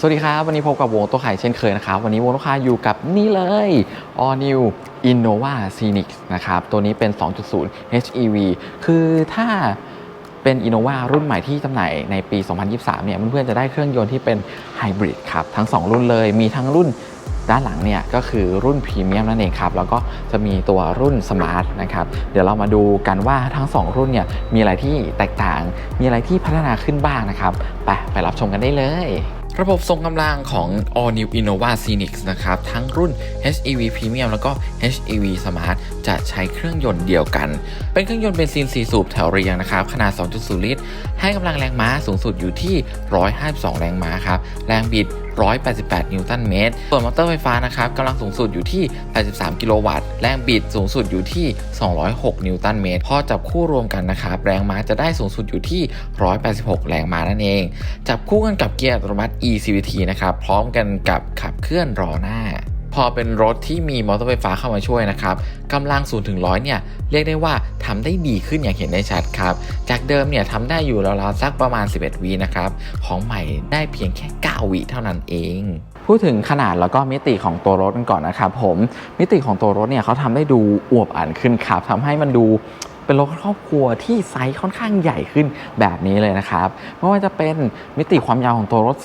สวัสดีครับ วันนี้พบกับวงตัวไข่เช่นเคยนะครับ วันนี้วงตัวไข่อยู่กับนี่เลย All New Innova Scenic นะครับ ตัวนี้เป็น 2.0 HEV คือถ้าเป็น Innova รุ่นใหม่ที่จำหน่ายในปี 2023 เนี่ยเพื่อนๆจะได้เครื่องยนต์ที่เป็นไฮบริดครับ ทั้ง 2 รุ่นเลย มีทั้งรุ่นด้านหลังเนี่ยก็คือรุ่นพรีเมียมนั่นเองครับ แล้วก็จะมีตัวรุ่นสมาร์ทนะครับ เดี๋ยวเรามาดูกันว่าทั้ง 2 รุ่นเนี่ยมีอะไรที่แตกต่าง มีอะไรที่พัฒนาขึ้นบ้างนะครับ ไปไปรับชมกันได้เลย ระบบทรงกำลังของ All New Innova Scenic นะครับ ทั้งรุ่น HEV Premium แล้วก็ HEV Smart จะใช้เครื่องยนต์เดียวกัน เป็นเครื่องยนต์เบนซิน 4 สูบแถวเรียงนะครับ ขนาด 2.0 ลิตร ให้กำลังแรงม้าสูงสุดอยู่ที่ 152 แรงม้าครับ แรงบิด 188 นิวตันเมตร ส่วนมอเตอร์ไฟฟ้านะครับกำลังสูงสุดอยู่ที่ 83 กิโลวัตต์ แรงบิดสูงสุดอยู่ที่ 206 นิวตันเมตร พอจับคู่รวมกันนะครับแรงม้าจะได้สูงสุดอยู่ที่ 186 แรงม้านั่นเอง จับคู่กันกับเกียร์อัตโนมัติ eCVT นะครับพร้อมกันกับขับเคลื่อนล้อหน้า พอเป็นรถที่มีมอเตอร์ไฟฟ้าเข้ามาช่วยนะครับกำลัง0ถึง100เนี่ยเรียกได้ว่าทำได้ดีขึ้นอย่างเห็นได้ชัดครับ จากเดิมเนี่ยทำได้อยู่ราวๆสักประมาณ 11วินะครับ ของใหม่ได้เพียงแค่ 9 วิเท่านั้นเองพูดถึงขนาดแล้วก็มิติของตัวรถกันก่อนนะครับผมมิติของตัวรถเนี่ยเขาทำได้ดูอวบอันขึ้นครับทำให้มันดูเป็นรถครอบครัวที่ไซส์ค่อนข้างใหญ่ขึ้นแบบนี้เลยนะครับไม่ว่าจะเป็นมิติความยาวของตัวรถ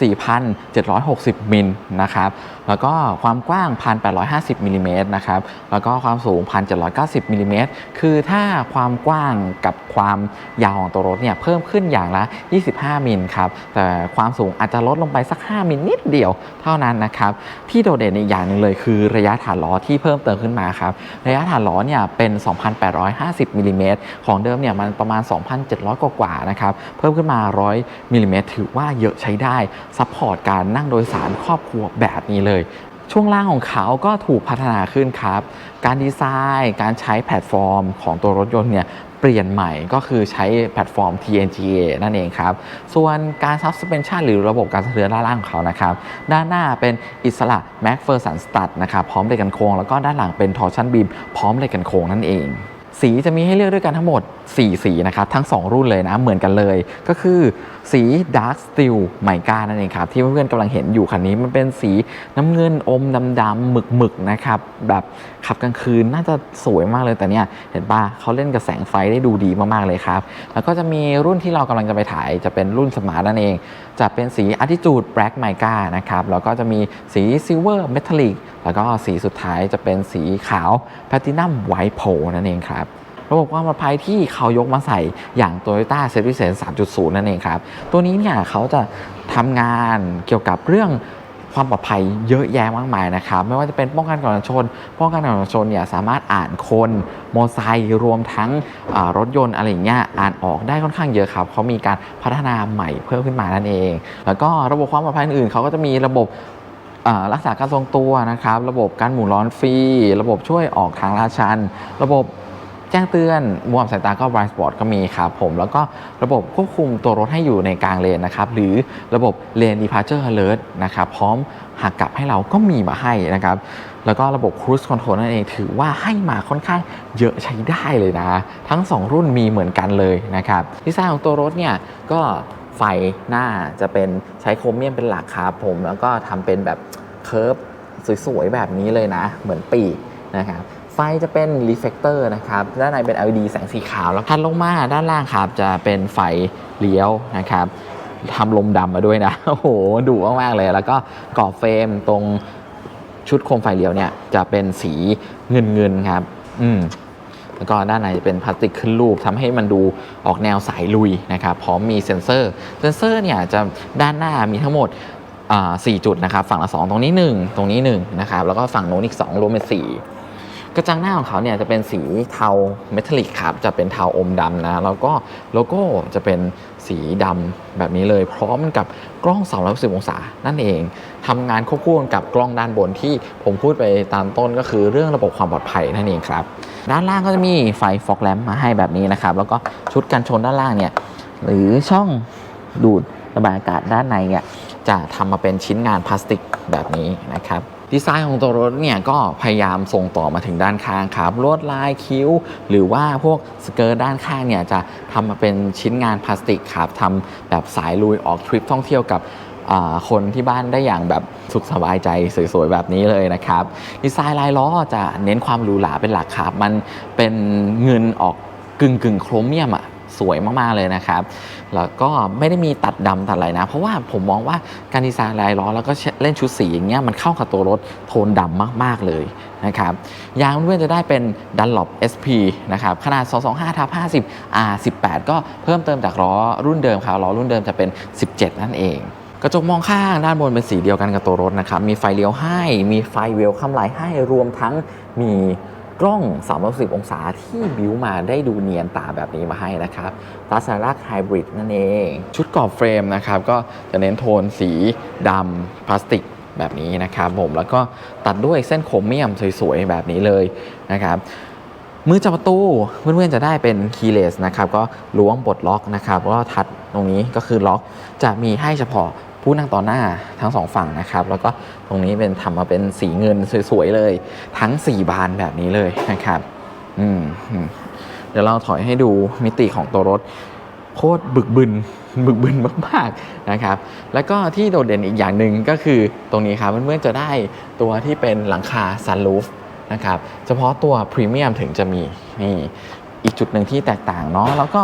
4,760 มิลนะครับแล้วก็ความกว้าง 1,850มิลลิเมตรนะครับแล้วก็ความสูง 1,790มิลลิเมตรคือถ้าความกว้างกับความยาวของตัวรถเนี่ยเพิ่มขึ้นอย่างละ 25 มิลครับแต่ความสูงอาจจะลดลงไปสัก 5 มิลนิดเดียวเท่านั้นนะครับที่โดดเด่นอีกอย่างหนึ่งเลยคือระยะฐานล้อที่เพิ่มเติมขึ้นมาครับระยะฐานล้อเนี่ยเป็น 2,850มิลลิเมตรของเดิมเนี่ยมันประมาณ 2,700 กว่าๆนะครับเพิ่มขึ้นมา 100มิลลิเมตรถือว่าเยอะใช้ได้ซัพพอร์ตการนั่งโดยสารครอบครัวแบบนี้เลยช่วงล่างของเขาก็ถูกพัฒนาขึ้นครับ การดีไซน์ การใช้แพลตฟอร์มของตัวรถยนต์เนี่ยเปลี่ยนใหม่ก็คือใช้แพลตฟอร์ม TNGA นั่นเองครับ ส่วนการ suspension หรือระบบการสะเทือนด้านล่างของเขานะครับ ด้านหน้าเป็นอิสระ MacPherson Stud นะครับ พร้อมเหล็กกันโค้ง แล้วก็ด้านหลังเป็น Torsion Beam พร้อมเหล็กกันโค้งนั่นเอง สีจะมีให้เลือกด้วยกันทั้งหมด 4 สีนะครับ ทั้ง 2 รุ่นเลยนะ เหมือนกันเลย ก็คือสี Dark Steel ไมก้านั่นเองครับ ที่เพื่อนๆกำลังเห็นอยู่คันนี้มันเป็นสีน้ำเงินอมดำๆหมึกๆนะครับ แบบขับกลางคืนน่าจะสวยมากเลยแต่เนี่ย เห็นปะเขาเล่นกับแสงไฟได้ดูดีมากๆเลยครับ แล้วก็จะมีรุ่นที่เรากำลังจะไปถ่ายจะเป็นรุ่นสมาร์ทนั่นเองจะเป็นสี Attitude Black Mica นะครับแล้วก็จะมีสี Silver Metallic แล้วก็สีสุดท้ายจะเป็นสีขาว Platinum White p o นั่นเองครับระบบความปลอดภัยที่เขายกมาใส่อย่าง Toyota s e r v i c e 3.0 นั่นเองครับ ตัวนี้เนี่ยเขาจะทำงานเกี่ยวกับเรื่อง ความปลอดภัยเยอะแยะมากมายนะครับไม่ว่าจะเป็นป้องกันก่อนชน ป้องกันก่อนชนเนี่ยสามารถอ่านคนมอไซค์รวมทั้งรถยนต์อะไรอย่างเงี้ยอ่านออกได้ค่อนข้างเยอะครับเขามีการพัฒนาใหม่เพิ่มขึ้นมานั่นเอง แล้วก็ระบบความปลอดภัยอื่นเขาก็จะมีระบบรักษาการทรงตัวนะครับ ระบบการหมุนล้อนฟรี ระบบช่วยออกทางลาชัน ระบบ แจ้งเตือนมวมสายตาก็ blind spot ก็มีครับผม แล้วก็ระบบควบคุมตัวรถให้อยู่ในกลางเลนนะครับ หรือระบบ lane departure alert นะครับ พร้อมหักกลับให้เราก็มีมาให้นะครับ แล้วก็ระบบ cruise control นั่นเองถือว่าให้มาค่อนข้างเยอะใช้ได้เลยนะ ทั้ง 2 รุ่นมีเหมือนกันเลยนะครับดีไซน์ของตัวรถเนี่ยก็ไฟหน้าจะเป็นใช้โครเมียมเป็นหลักครับผม แล้วก็ทำเป็นแบบเคิร์ฟสวยๆแบบนี้เลยนะ เหมือนปีกนะครับ ฟจะเป็นรีเฟกเตอร์นะครับด้านในเป็น LED แสงสีขาวแล้วถัดลงมาด้านล่างครับจะเป็นไฟเลี้ยวนะครับทำลมดำมาด้วยนะโอ้โหดุมากๆเลย แล้วก็กรอบเฟรมตรงชุดโคมไฟเลี้ยวเนี่ยจะเป็นสีเงินๆครับอืมแล้วก็ด้านในจะเป็นพลาสติกขึ้นรูปทำให้มันดูออกแนวสายลุยนะครับพร้อมมีเซ็นเซอร์ เซ็นเซอร์เนี่ยจะด้านหน้ามีทั้งหมดอ่า4จุดนะครับ ฝั่งละ 2 ตรงนี้ 1 ตรงนี้1นะครับแล้วก็ฝั่งโน้นอีก 2 รวมเป็น4 กระจังหน้าของเขาเนี่ยจะเป็นสีเทาเมทัลลิกครับ จะเป็นเทาอมดำนะ แล้วก็โลโก้จะเป็นสีดำแบบนี้เลย พร้อมกับกล้อง 360 องศา นั่นเองทำงานควบคู่กันกับกล้องด้านบนที่ผมพูดไปตามต้นก็คือเรื่องระบบความปลอดภัยนั่นเองครับ ด้านล่างก็จะมีไฟฟอกแลมมาให้แบบนี้นะครับ แล้วก็ชุดกันชนด้านล่างเนี่ยหรือช่องดูดระบายอากาศด้านในเนี่ยจะทำมาเป็นชิ้นงานพลาสติกแบบนี้นะครับ ดีไซน์ของตัวรถเนี่ยก็พยายามส่งต่อมาถึงด้านข้างครับลวดลายคิ้ว หรือว่าพวกสเกิร์ตด้านข้างเนี่ยจะทำมาเป็นชิ้นงานพลาสติกครับทำแบบสายลุยออกทริปท่องเที่ยวกับคนที่บ้านได้อย่างแบบสุขสบายใจสวยๆแบบนี้เลยนะครับดีไซน์ลายล้อจะเน้นความหรูหราเป็นหลักครับมันเป็นเงินออกกึ่งกึ่งๆโครเมียมอะ สวยมากๆเลยนะครับ แล้วก็ไม่ได้มีตัดดำตัดอะไรนะ เพราะว่าผมมองว่าการดีไซน์ลายล้อแล้วก็เล่นชุดสีอย่างเงี้ยมันเข้ากับตัวรถโทนดำมากๆเลยนะครับยางเพื่อนจะได้เป็น Dunlop SP นะครับขนาด 225ทับ50 R18 ก็เพิ่มเติมจากล้อรุ่นเดิมครับล้อรุ่นเดิมจะเป็น 17 นั่นเองกระจกมองข้างด้านบนเป็นสีเดียวกันกับตัวรถนะครับ มีไฟเลี้ยวให้ มีไฟเวลคัมไลท์ให้ รวมทั้งมี กล้อง 360 องศาที่บิวมาได้ดูเนียนตาแบบนี้มาให้นะครับตัสลักไฮบริดนั่นเอง ชุดกรอบเฟรมนะครับ ก็จะเน้นโทนสีดำพลาสติกแบบนี้นะครับผมแล้วก็ตัดด้วยเส้นโครเมียมสวยๆ แบบนี้เลยนะครับมือจับประตูเพื่อนๆจะได้เป็นคีย์เลสนะครับก็ล้วงปลดล็อกนะครับแล้วก็ทัดตรงนี้ก็คือล็อกจะมีให้เฉพาะ ผู้นั่งต่อหน้าทั้งสองฝั่งนะครับ แล้วก็ตรงนี้เป็นทำมาเป็นสีเงินสวยๆเลย ทั้ง 4 บานแบบนี้เลยนะครับอืมอืมเดี๋ยวเราถอยให้ดูมิติของตัวรถโคตรบึกบึนบึกบึนมากๆนะครับ แล้วก็ที่โดดเด่นอีกอย่างหนึ่งก็คือตรงนี้ครับเพื่อนๆจะได้ตัวที่เป็นหลังคาซันรูฟนะครับ เฉพาะตัวพรีเมียมถึงจะมีนี่อีกจุดหนึ่งที่แตกต่างเนาะแล้วก็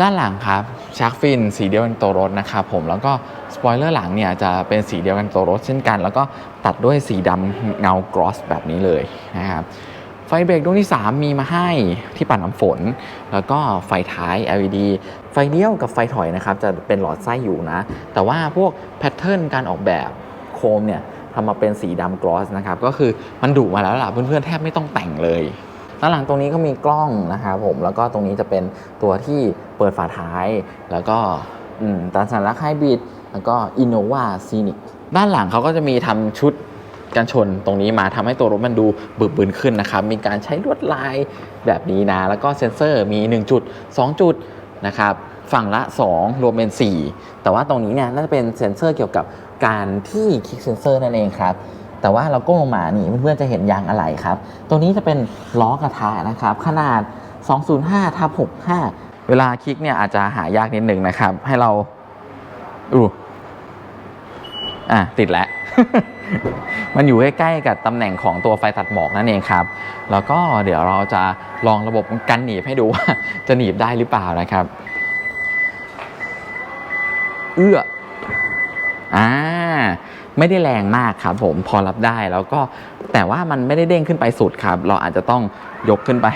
ด้านหลังครับชาร์กฟินสีเดียวกันตัวรถนะครับผมแล้วก็สปอยเลอร์หลังเนี่ยจะเป็นสีเดียวกันตัวรถเช่นกัน แล้วก็ตัดด้วยสีดำเงากรอสแบบนี้เลยนะครับไฟเบรกดวงที่ 3 มีมาให้ที่ปัดน้ำฝน แล้วก็ไฟท้าย LED ไฟเลี้ยวกับไฟถอยนะครับ จะเป็นหลอดไส้อยู่นะ แต่ว่าพวกแพทเทิร์นการออกแบบโคมเนี่ยทำมาเป็นสีดำกลอสนะครับ ก็คือมันดุมาแล้วล่ะเพื่อนๆแทบไม่ต้องแต่งเลย ด้านหลังตรงนี้ก็มีกล้องนะครับผมแล้วก็ตรงนี้จะเป็นตัวที่เปิดฝาท้าย แล้วก็อืมตาสัญลักษณ์ไฮบริดแล้วก็ Innova Scenic ด้านหลังเขาก็จะมีทำชุดการชนตรงนี้มาทำให้ตัวรถมันดูบึกบึนขึ้นนะครับ มีการใช้ลวดลายแบบนี้นะ แล้วก็เซ็นเซอร์มี 1 จุด 2 จุดนะครับ ฝั่งละ 2 รวมเป็น 4 แต่ว่าตรงนี้เนี่ยน่าจะเป็นเซ็นเซอร์เกี่ยวกับการที่คลิกเซ็นเซอร์นั่นเองครับ แต่ว่าเราก้มลงมานี่เพื่อนๆจะเห็นยางอะไหล่ครับตรงนี้จะเป็นล้อกระทะนะครับ ขนาด 205ทับ65 เวลาคลิกเนี่ยอาจจะหายากนิดหนึ่งนะครับ ให้เราอู้อะติดแล้ว มันอยู่ใกล้ๆกับตำแหน่งของตัวไฟตัดหมอกนั่นเองครับ แล้วก็เดี๋ยวเราจะลองระบบกันหนีบให้ดูว่าจะหนีบได้หรือเปล่านะครับ เอื้อ อ่าไม่ได้แรงมากครับผมพอรับได้แล้วก็แต่ว่ามันไม่ได้เด้งขึ้นไปสุดครับ เราอาจจะต้องยกขึ้นไป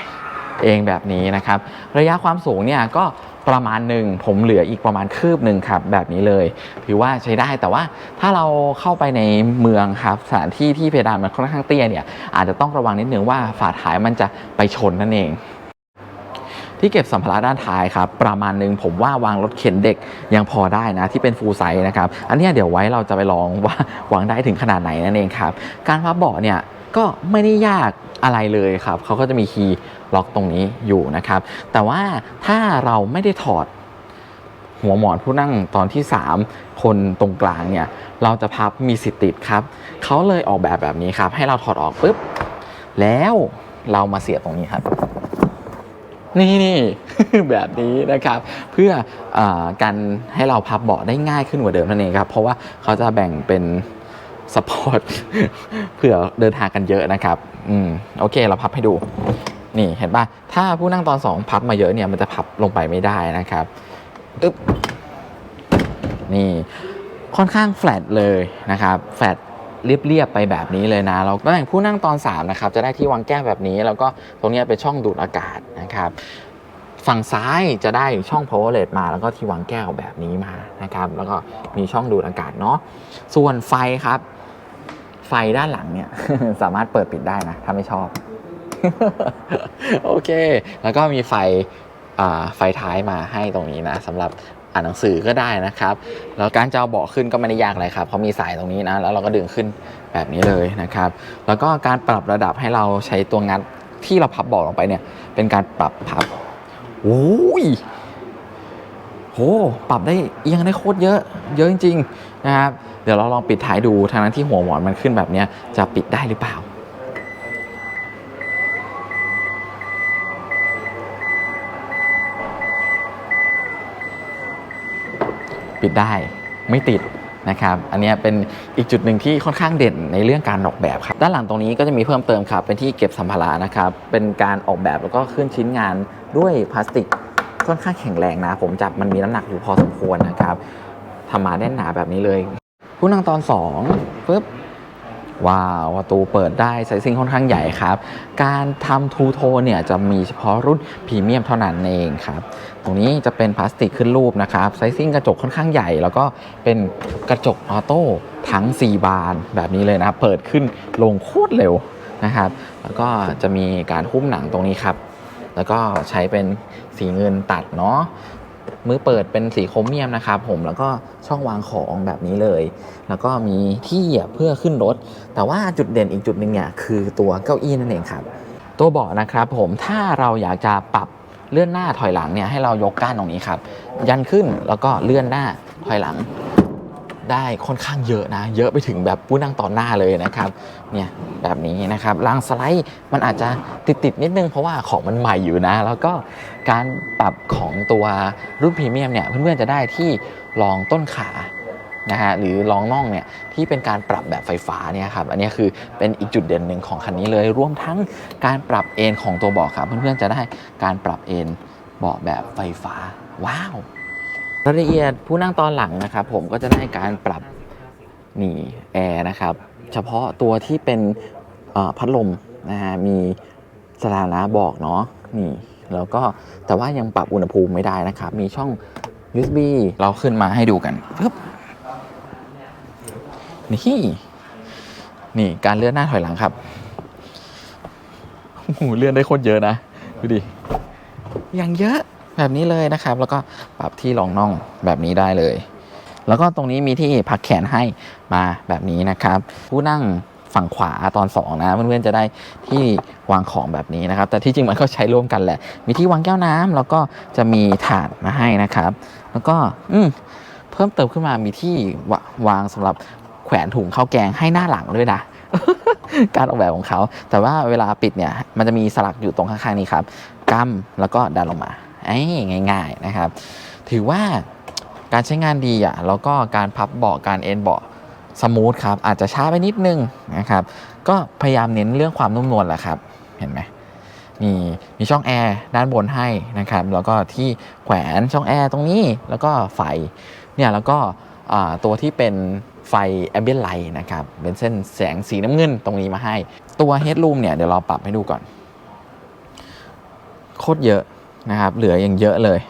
เองแบบนี้นะครับ ระยะความสูงเนี่ยก็ประมาณหนึ่งผมเหลืออีกประมาณคืบหนึ่งครับแบบนี้เลย ถือว่าใช้ได้แต่ว่าถ้าเราเข้าไปในเมืองครับสถานที่ที่เพดานมันค่อนข้างเตี้ยเนี่ยอาจจะต้องระวังนิดนึงว่าฝาท้ายมันจะไปชนนั่นเอง ที่เก็บสัมภาระด้านท้ายครับประมาณหนึงผมว่าวางรถเข็นเด็กยังพอได้นะที่เป็นฟูลไซส์นะครับอันนี้เดี๋ยวไว้เราจะไปลองว่าวางได้ถึงขนาดไหนนั่นเองครับการพับเบาะเนี่ยก็ไม่ได้ยากอะไรเลยครับเขาก็จะมีคีย์ล็อกตรงนี้อยู่นะครับ แต่ว่าถ้าเราไม่ได้ถอดหัวหมอนผู้นั่งตอนที่ 3 คนตรงกลางเนี่ย เราจะพับมีสิทธิ์ติดครับเขาเลยออกแบบแบบนี้ครับ ให้เราถอดออกปุ๊บ แล้วเรามาเสียบตรงนี้ครับ นี่นี่ แบบนี้นะครับ เพื่ออการให้เราพับเบาะได้ง่ายขึ้นกว่าเดิมนั่นเองครับ เพราะว่าเขาจะแบ่งเป็นสปอร์ตเผื่อเดินทางกันเยอะนะครับ อืมโอเคเราพับให้ดู นี่เห็นป่ะ ถ้าผู้นั่งตอนสองพับมาเยอะเนี่ยมันจะพับลงไปไม่ได้นะครับอึ๊บนี่ค่อนข้างแฟลตเลยนะครับ แฟลต เรียบๆไปแบบนี้เลยนะเราตำแหน่งผู้นั่งตอน3นะครับจะได้ที่วางแก้วแบบนี้ แล้วก็ตรงนี้เป็นช่องดูดอากาศนะครับฝั่งซ้ายจะได้ช่อง power LED มา แล้วก็ที่วางแก้วแบบนี้มานะครับแล้วก็มีช่องดูดอากาศเนาะส่วนไฟครับ ไฟด้านหลังเนี่ยสามารถเปิดปิดได้นะถ้าไม่ชอบ โอเค แล้วก็มีไฟไฟท้ายมาให้ตรงนี้นะสำหรับ อ่านหนังสือก็ได้นะครับ แล้วการจะเอาเบาะขึ้นก็ไม่ได้ยากอะไรครับเพราะมีสายตรงนี้นะ แล้วเราก็ดึงขึ้นแบบนี้เลยนะครับ แล้วก็การปรับระดับให้เราใช้ตัวงัดที่เราพับเบาะลงไปเนี่ย เป็นการปรับพับโอ้ยโห ปรับได้เอียงได้โคตรเยอะ เยอะจริงๆนะครับ เดี๋ยวเราลองปิดท้ายดูทางนั้นที่หัวหมอนมันขึ้นแบบนี้จะปิดได้หรือเปล่า ปิดได้ไม่ติดนะครับ อันนี้เป็นอีกจุดหนึ่งที่ค่อนข้างเด่นในเรื่องการออกแบบครับ ด้านหลังตรงนี้ก็จะมีเพิ่มเติมครับ เป็นที่เก็บสัมภาระนะครับ เป็นการออกแบบแล้วก็ขึ้นชิ้นงานด้วยพลาสติกค่อนข้างแข็งแรงนะ ผมจับมันมีน้ำหนักอยู่พอสมควรนะครับทำมาแน่นหนาแบบนี้เลย ผู้นั่งตอน2ปึ๊บ ว้าวประตูเปิดได้ไซซิ่งค่อนข้างใหญ่ครับ การทำทูโทนเนี่ยจะมีเฉพาะรุ่นพรีเมียมเท่านั้นเองครับ ตรงนี้จะเป็นพลาสติกขึ้นรูปนะครับไซซิ่งกระจกค่อนข้างใหญ่ แล้วก็เป็นกระจกออโต้ทั้ง 4 บานแบบนี้เลยนะเปิดขึ้นลงโคตรเร็วนะครับ แล้วก็จะมีการหุ้มหนังตรงนี้ครับ แล้วก็ใช้เป็นสีเงินตัดเนาะ มือเปิดเป็นสีโครเมียมนะครับผมแล้วก็ช่องวางของแบบนี้เลย แล้วก็มีที่เหยียบเพื่อขึ้นรถ แต่ว่าจุดเด่นอีกจุดหนึ่งเนี่ยคือตัวเก้าอี้นั่นเองครับ ตัวเบาะนะครับผมถ้าเราอยากจะปรับเลื่อนหน้าถอยหลังเนี่ยให้เรายกก้านตรงนี้ครับ ยันขึ้นแล้วก็เลื่อนหน้าถอยหลัง ได้ค่อนข้างเยอะนะ เยอะไปถึงแบบผู้นั่งต่อหน้าเลยนะครับเนี่ยแบบนี้นะครับรางสไลด์มันอาจจะติดติดๆนิดนึงเพราะว่าของมันใหม่อยู่นะ แล้วก็การปรับของตัวรุ่นพรีเมียมเนี่ยเพื่อนๆจะได้ที่รองต้นขานะฮะหรือรองน่องเนี่ยที่เป็นการปรับแบบไฟฟ้าเนี่ยครับอันนี้คือเป็นอีกจุดเด่นหนึ่งของคันนี้เลยรวมทั้งการปรับเอนของตัวเบาะครับเพื่อนๆจะได้การปรับเอนเบาะแบบไฟฟ้าว้าว รายละเอียดผู้นั่งตอนหลังนะครับ ผมก็จะได้การปรับนี่แอร์นะครับ เฉพาะตัวที่เป็นพัดลมนะฮะมีสถานะบอกเนาะนี่แล้วก็แต่ว่ายังปรับอุณหภูมิไม่ได้นะครับ มีช่อง USB เราขึ้นมาให้ดูกันปึ๊บนี่นี่การเลื่อนหน้าถอยหลังครับโอ้โหเลื่อนได้โคตรเยอะนะ ดูดิ อย่างเยอะ แบบนี้เลยนะครับ แล้วก็ปรับที่รองน่องแบบนี้ได้เลย แล้วก็ตรงนี้มีที่พักแขนให้มาแบบนี้นะครับ ผู้นั่งฝั่งขวาตอนสองนะเพื่อนๆจะได้ที่วางของแบบนี้นะครับ แต่ที่จริงมันก็ใช้ร่วมกันแหละ มีที่วางแก้วน้ำแล้วก็จะมีถาดมาให้นะครับ แล้วก็อืเพิ่มเติมขึ้นมามีที่วางสำหรับแขวนถุงข้าวแกงให้หน้าหลังด้วยนะการออกแบบของเขา แต่ว่าเวลาปิดเนี่ยมันจะมีสลักอยู่ตรงข้างๆนี้ครับกำแล้วก็ดันลงมา ง่าย ๆนะครับ ถือว่าการใช้งานดีอะแล้วก็การพับเบาะการเอนเบาะสมูทครับ อาจจะช้าไปนิดนึงนะครับ ก็พยายามเน้นเรื่องความนุ่มนวลแหละครับ เห็นไหมมีมีช่องแอร์ด้านบนให้นะครับ แล้วก็ที่แขวนช่องแอร์ตรงนี้ แล้วก็ไฟเนี่ยแล้วก็ตัวที่เป็นไฟแอมเบียนไลท์นะครับ เป็นเส้นแสงสีน้ำเงินตรงนี้มาให้ ตัวเฮด o ูมเนี่ยเดี๋ยวเราปรับให้ดูก่อน โคตรเยอะ นะครับ เหลืออย่างเยอะเลย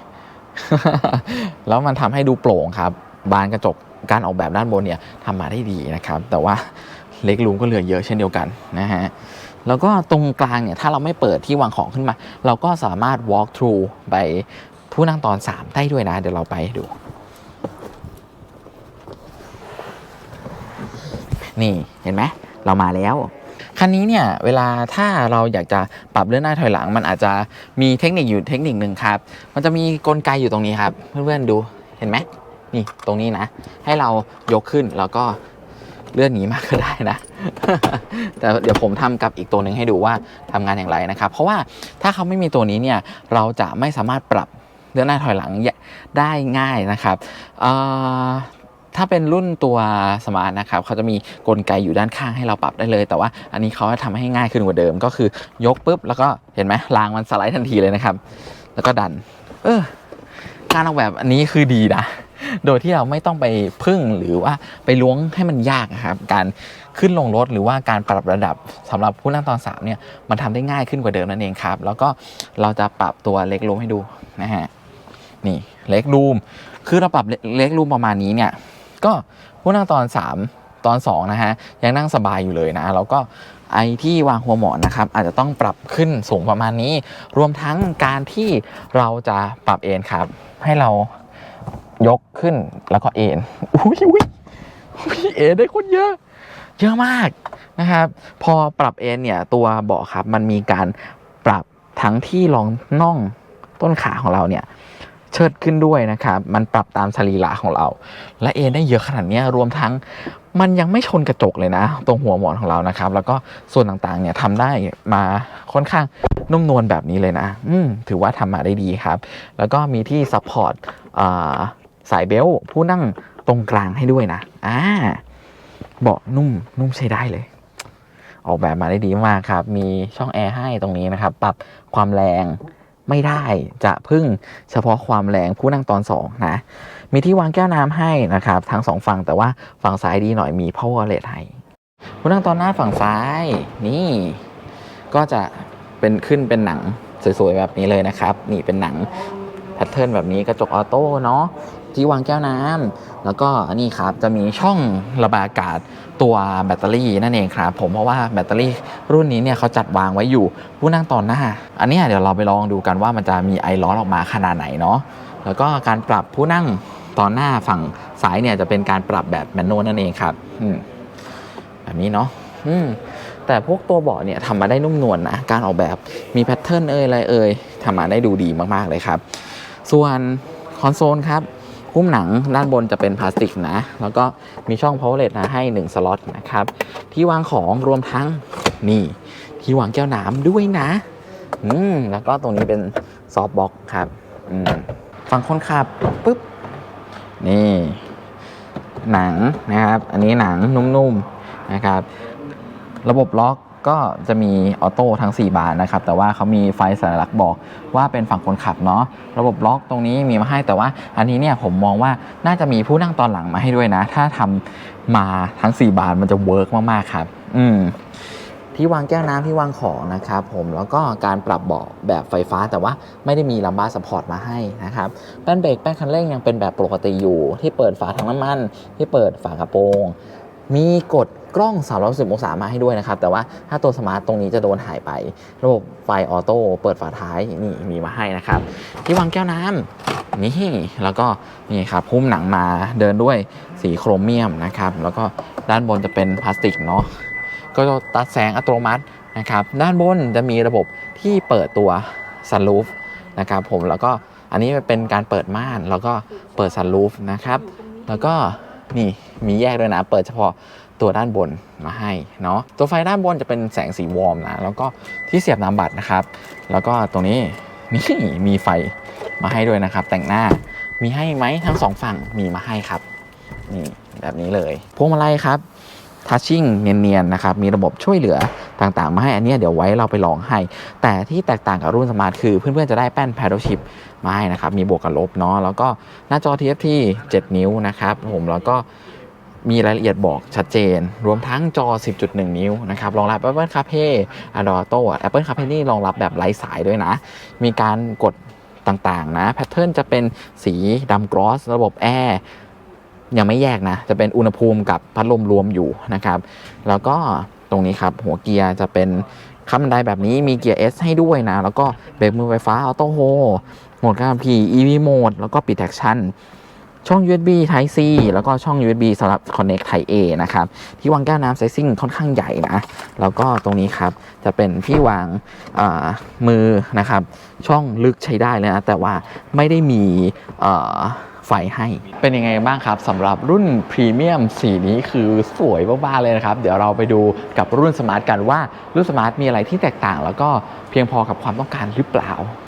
แล้วมันทำให้ดูโปร่งครับ บานกระจกการออกแบบด้านบนเนี่ยทำมาได้ดีนะครับ แต่ว่าเล็กลุมก็เหลือเยอะเช่นเดียวกันนะฮะแล้วก็ตรงกลางเนี่ยถ้าเราไม่เปิดที่วางของขึ้นมา เราก็สามารถ walk through ไปผู้นั่งตอน 3 ได้ด้วยนะ เดี๋ยวเราไปดู นี่เห็นไหมเรามาแล้ว คันนี้เนี่ยเวลาถ้าเราอยากจะปรับเลื่อนหน้าถอยหลัง มันอาจจะมีเทคนิคอยู่เทคนิคหนึ่งครับ มันจะมีกลไกอยู่ตรงนี้ครับ เพื่อนๆดูเห็นไหมนี่ตรงนี้นะ ให้เรายกขึ้นแล้วก็เลื่อนหนีมากก็ได้นะ แต่เดี๋ยวผมทำกับอีกตัวหนึ่งให้ดูว่าทำงานอย่างไรนะครับ เพราะว่าถ้าเขาไม่มีตัวนี้เนี่ยเราจะไม่สามารถปรับเลื่อนหน้าถอยหลังได้ง่ายนะครับ ถ้าเป็นรุ่นตัวสมาร์ทนะครับเขาจะมีกลไกอยู่ด้านข้างให้เราปรับได้เลย แต่ว่าอันนี้เขาจะทำให้ง่ายขึ้นกว่าเดิม ก็คือยกปุ๊บแล้วก็เห็นไหมรางมันสไลด์ทันทีเลยนะครับ แล้วก็ดัน เออ การออกแบบอันนี้คือดีนะโดยที่เราไม่ต้องไปพึ่งหรือว่าไปล้วงให้มันยากนะครับ การขึ้นลงรถหรือว่าการปรับระดับสำหรับผู้นั่งตอนสามเนี่ยมันทำได้ง่ายขึ้นกว่าเดิมนั่นเองครับ แล้วก็เราจะปรับตัวเล็กลงให้ดูนะฮะนี่เล็กรูมคือเราปรับเล็กรูมประมาณนี้เนี่ย ก็ผู้นั่งตอน 3 ตอน 2 นะฮะ ยังนั่งสบายอยู่เลยนะ แล้วก็ไอที่วางหัวหมอนนะครับ อาจจะต้องปรับขึ้นสูงประมาณนี้ รวมทั้งการที่เราจะปรับเอนครับ ให้เรายกขึ้นแล้วก็เอนอุ้ยอุ้ยอุ้ยเอนได้คนเยอะ เยอะมากนะครับ พอปรับเอนเนี่ยตัวเบาะครับ มันมีการปรับทั้งที่รองน่องต้นขาของเราเนี่ย เชิดขึ้นด้วยนะครับ มันปรับตามสรีระของเรา และเอนได้เยอะขนาดนี้รวมทั้งมันยังไม่ชนกระจกเลยนะ ตรงหัวหมอนของเรานะครับ แล้วก็ส่วนต่างๆเนี่ยทำได้มาค่อนข้างนุ่มนวลแบบนี้เลยนะ อืมถือว่าทำมาได้ดีครับ แล้วก็มีที่ซัพพอร์ตสายเบลต์ผู้นั่งตรงกลางให้ด้วยนะอ่าเบาะนุ่มนุ่มใช้ได้เลย ออกแบบมาได้ดีมากครับ มีช่องแอร์ให้ตรงนี้นะครับ ปรับความแรง ไม่ได้จะพึ่งเฉพาะความแรงผู้นั่งตอนสองนะมีที่วางแก้วน้ำให้นะครับทั้งสองฝั่งแต่ว่าฝั่งซ้ายดีหน่อยมี power outlet ให้ผู้นั่งตอนหน้าฝั่งซ้ายนี่ก็จะเป็นขึ้นเป็นหนังสวยๆแบบนี้เลยนะครับ นี่เป็นหนังแพทเทิร์นแบบนี้กระจกออโต้เนาะที่วางแก้วน้ำ แล้วก็นนี้ครับจะมีช่องระบายอากาศตัวแบตเตอรี่นั่นเองครับผมเพราะว่าแบตเตอรี่รุ่นนี้เนี่ยเขาจัดวางไว้อยู่ผู้นั่งตอนหน้า อันนี้เดี๋ยวเราไปลองดูกันว่ามันจะมีไอร้อนออกมาขนาดไหนเนาะแล้วก็การปรับผู้นั่งตอนหน้าฝั่งซ้ายเนี่ยจะเป็นการปรับแบบแมนนวลนั่นเองครับแบบนี้เนาะแต่พวกตัวเบาะเนี่ยทำมาได้นุ่มนวลนะการออกแบบมีแพทเทิร์นเอ่ยอะไรเอ่ยทำมาได้ดูดีมากๆเลยครับ ส่วนคอนโซลครับ หุ้มหนังด้านบนจะเป็นพลาสติกนะ แล้วก็มีช่องพาวเวอร์เลนะให้ 1 สล็อตนะครับ ที่วางของรวมทั้งนี่ ที่วางแก้วน้ำด้วยนะ อืมแล้วก็ตรงนี้เป็นซอฟต์บ็อกครับ อืมฝั่งคนขับปุ๊บ นี่ หนังนะครับ อันนี้หนังนุ่มๆนะครับ ระบบล็อก ก็จะมีออโต้ทั้ง 4 บานนะครับ แต่ว่าเขามีไฟสัญลักษณ์บอกว่าเป็นฝั่งคนขับเนาะระบบล็อกตรงนี้มีมาให้แต่ว่าอันนี้เนี่ยผมมองว่าน่าจะมีผู้นั่งตอนหลังมาให้ด้วยนะ ถ้าทำมาทั้ง 4 บานมันจะเวิร์กมากๆครับ อืมที่วางแก้วน้ำที่วางของนะครับผมแล้วก็การปรับเบาะแบบไฟฟ้าแต่ว่าไม่ได้มีลัมบ้าสปอร์ตมาให้นะครับแป้นเบรกแป้นคันเร่งยังเป็นแบบปกติอยู่ ที่เปิดฝาถังน้ำมัน ที่เปิดฝากระโปรง มีกด กล้อง 360 องศามาให้ด้วยนะครับ แต่ว่าถ้าตัวสมาร์ตตรงนี้จะโดนหายไป ระบบไฟออโต้เปิดฝาท้ายนี่มีมาให้นะครับ ที่วางแก้วน้ำนี่ แล้วก็นี่ครับหุ้มหนังมาเดินด้วยสีโครเมียมนะครับ แล้วก็ด้านบนจะเป็นพลาสติกเนาะก็จะตัดแสงอัตโนมัตินะครับ ด้านบนจะมีระบบที่เปิดตัวซันรูฟนะครับผมแล้วก็อันนี้เป็นการเปิดม่านแล้วก็เปิดซันรูฟนะครับ แล้วก็นี่มีแยกด้วยนะ เปิดเฉพาะ ตัวด้านบนมาให้เนาะตัวไฟด้านบนจะเป็นแสงสีวอร์มนะแล้วก็ที่เสียบน้ำบัตรนะครับ แล้วก็ตรงนี้นี่มีไฟมาให้ด้วยนะครับ แต่งหน้ามีให้ไหมทั้งสองฝั่งมีมาให้ครับนี่แบบนี้เลยพวงมาลัยครับทัชชิ่งเนียนๆนะครับ มีระบบช่วยเหลือต่างๆ มาให้อันนี้เดี๋ยวไว้เราไปลองให้ แต่ที่แตกต่างกับรุ่นสมาร์ทคือเพื่อนๆ จะได้แป้น paddle shift มาให้นะครับ มีบวกกับลบเนาะแล้วก็หน้าจอ TFT 7 นิ้วนะครับผมแล้วก็ มีรายละเอียดบอกชัดเจน รวมทั้งจอ 10.1 นิ้วนะครับรองรับ Apple CarPlay Android Auto Apple CarPlay นี่รองรับแบบไร้สายด้วยนะ มีการกดต่างๆนะแพทเทิร์นจะเป็นสีดำกรอส ระบบแอร์ยังไม่แยกนะ จะเป็นอุณหภูมิกับพัดลมรวมอยู่นะครับ แล้วก็ตรงนี้ครับ หัวเกียร์จะเป็นขั้นบันไดแบบนี้มีเกียร์ S ให้ด้วยนะ แล้วก็เบรกมือไฟฟ้าออโต้โฮโหมดการขับขี่ EV โหมดแล้วก็ปิดแท็กชั่น ช่อง USB Type C แล้วก็ช่อง USB สำหรับ Connect Type A นะครับ ที่วางแก้วน้ำไซซิ่งค่อนข้างใหญ่นะ แล้วก็ตรงนี้ครับ จะเป็นที่วางามือนะครับ ช่องลึกใช้ได้เลยนะ แต่ว่าไม่ได้มีไฟให้ เป็นยังไงบ้างครับสำหรับรุ่นพรีเมียมสีนี้คือสวยบ้าๆเลยนะครับ เดี๋ยวเราไปดูกับรุ่นสมาร์ทกันว่ารุ่นสมาร์ทมีอะไรที่แตกต่าง แล้วก็เพียงพอกับความต้องการหรือเปล่า